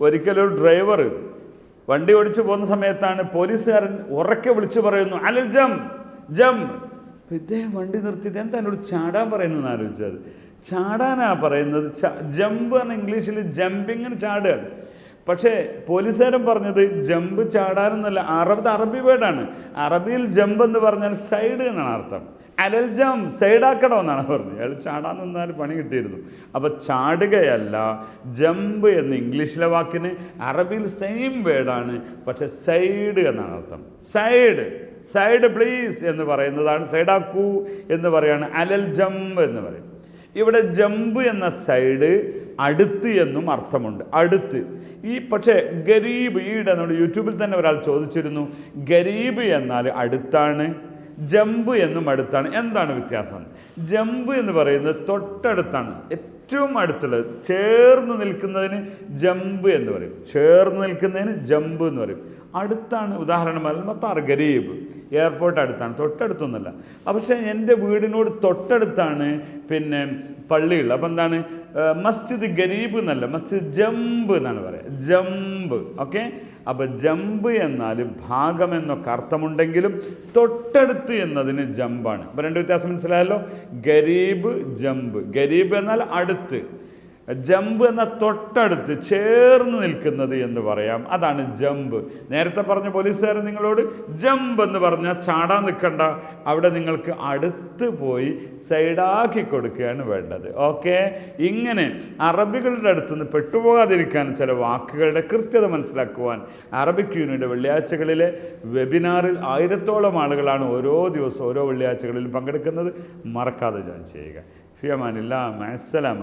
ഒരിക്കലൊരു ഡ്രൈവർ വണ്ടി ഓടിച്ചു പോകുന്ന സമയത്താണ് പോലീസുകാരൻ ഉറക്കെ വിളിച്ചു പറയുന്നു അലൽ ജം ജം. ഇദ്ദേഹം വണ്ടി നിർത്തിയിട്ട് എന്താ എന്നോട് ചാടാൻ പറയുന്നു എന്ന് ആലോചിച്ചത് ചാടാനാ പറയുന്നത്? ജമ്പ് എന്ന ഇംഗ്ലീഷിൽ ജമ്പിങ്ങിന് ചാടുകയാണ് പക്ഷേ പോലീസുകാരൻ പറഞ്ഞത് ജമ്പ് ചാടാനെന്നല്ല അറബ് അറബി വേർഡാണ്. അറബിയിൽ ജമ്പ് എന്ന് പറഞ്ഞാൽ സൈഡ് എന്നാണ് അർത്ഥം. അലൽ ജം സൈഡാക്കണം എന്നാണ് പറഞ്ഞത്. അയാൾ ചാടാൻ നിന്നാൽ പണി കിട്ടിയിരുന്നു. അപ്പോൾ ചാടുകയല്ല ജമ്പ് എന്ന് ഇംഗ്ലീഷിലെ വാക്കിന് അറബിയിൽ സെയിം വേർഡാണ് പക്ഷെ സൈഡ് എന്നാണ് അർത്ഥം. സൈഡ് സൈഡ് പ്ലീസ് എന്ന് പറയുന്നതാണ് സൈഡാക്കൂ എന്ന് പറയാണ് അലൽ ജമ്പ് എന്ന് പറയും. ഇവിടെ ജമ്പ് എന്ന സൈഡ് അടുത്ത് എന്നും അർത്ഥമുണ്ട്. അടുത്ത്. ഈ പക്ഷേ ഗരീബ് ഈയിടെ നമ്മുടെ യൂട്യൂബിൽ തന്നെ ഒരാൾ ചോദിച്ചിരുന്നു ഗരീബ് എന്നാൽ അടുത്താണ്? ജമ്പ് എന്നും അടുത്താണ്. എന്താണ് വ്യത്യാസം? ജമ്പ് എന്ന് പറയുന്നത് തൊട്ടടുത്താണ്. ഏറ്റവും അടുത്തുള്ളത്. ചേർന്ന് നിൽക്കുന്നതിന് ജമ്പ് എന്ന് പറയും. ചേർന്ന് നിൽക്കുന്നതിന് ജമ്പ് എന്ന് പറയും. അടുത്താണ്. ഉദാഹരണം മത്താർ ഗരീബ്. എയർപോർട്ട് അടുത്താണ്. തൊട്ടടുത്തൊന്നുമല്ല. പക്ഷേ എന്റെ വീടിനോട് തൊട്ടടുത്താണ് പിന്നെ പള്ളികൾ. അപ്പം എന്താണ്? മസ്ജിദ് ഗരീബ് എന്നല്ല. മസ്ജിദ് ജമ്പ് എന്നാണ് പറയുക. Jump okay? അപ്പോൾ ജമ്പ് എന്നാൽ ഭാഗം എന്നൊക്കെ അർത്ഥമുണ്ടെങ്കിലും തൊട്ടടുത്ത് എന്നതിന് ജമ്പാണ് അപ്പോൾ രണ്ട് വ്യത്യാസം മനസ്സിലായല്ലോ? ഗരീബ് ജമ്പ് ഗരീബ് എന്നാൽ അടുത്ത്. ജമ്പ് എന്ന തൊട്ടടുത്ത് ചേർന്ന് നിൽക്കുന്നത് എന്ന് പറയാം. അതാണ് ജമ്പ്. നേരത്തെ പറഞ്ഞ പോലീസുകാരൻ നിങ്ങളോട് ജമ്പ് എന്ന് പറഞ്ഞാൽ ചാടാൻ നിൽക്കണ്ട. അവിടെ നിങ്ങൾക്ക് അടുത്ത് പോയി സൈഡാക്കി കൊടുക്കുകയാണ് വേണ്ടത്. ഓക്കെ? ഇങ്ങനെ അറബികളുടെ അടുത്ത് നിന്ന് പെട്ടുപോകാതിരിക്കാൻ ചില വാക്കുകളുടെ കൃത്യത മനസ്സിലാക്കുവാൻ അറബിക് യൂണിയുടെ വെള്ളിയാഴ്ചകളിലെ വെബിനാറിൽ ആയിരത്തോളം ആളുകളാണ് ഓരോ ദിവസവും ഓരോ വെള്ളിയാഴ്ചകളിലും പങ്കെടുക്കുന്നത്. മറക്കാതെ ഞാൻ ചെയ്യുക. ഫിയമാനില്ല മഅസ്സലാമ